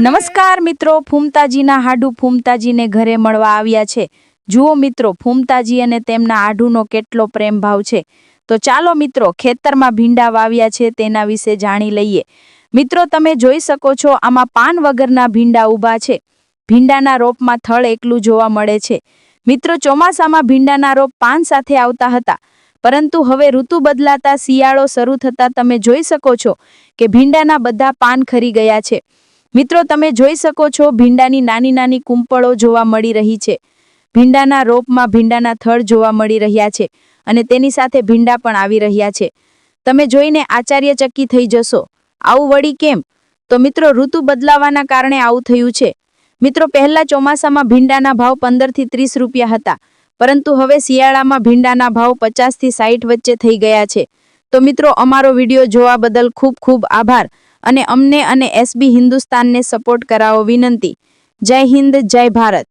નમસ્કાર મિત્રો, ફૂમતાજીના હાડુ ફૂમતાજીને ઘરે મળવા આવ્યા છે. જુઓ મિત્રો, ફૂમતાજી અને તેમના આઢુનો કેટલો પ્રેમ ભાવ છે. તો ચાલો મિત્રો, ખેતરમાં ભીંડા વાવ્યા છે તેના વિશે જાણી લઈએ. મિત્રો, તમે જોઈ શકો છો, આમાં પાન વગરના ભીંડા ઊભા છે. ભીંડાના રોપમાં થળ એકલું જોવા મળે છે. મિત્રો, ચોમાસામાં ભીંડાના રોપ પાન સાથે આવતા હતા. પરંતુ હવે ઋતુ બદલાતા શિયાળો શરૂ થતાં તમે જોઈ શકો છો કે ભીંડાના બધા પાન ખરી ગયા છે. મિત્રો, તમે જોઈ શકો છો, ભીંડાની નાની નાની કુંપળો જોવા મળી રહી છે. ભીંડાના રોપમાં ભીંડાના થડ જોવા મળી રહ્યા છે અને તેની સાથે ભીંડા પણ આવી રહ્યા છે. તમે જોઈને આચાર્યચકી થઈ જશો. આવું વળી કેમ? તો મિત્રો, ઋતુ બદલાવાના કારણે આવું થયું છે. મિત્રો, પહેલા ચોમાસામાં ભીંડાના ભાવ પંદરથી ત્રીસ રૂપિયા હતા, પરંતુ હવે શિયાળામાં ભીંડાના ભાવ પચાસથી સાઠ વચ્ચે થઈ ગયા છે. તો મિત્રો, અમારો વીડિયો જોવા બદલ ખૂબ ખૂબ આભાર અને અમને અને એસબી હિન્દુસ્તાનને સપોર્ટ કરાવો વિનંતી. જય હિન્દ, જય ભારત.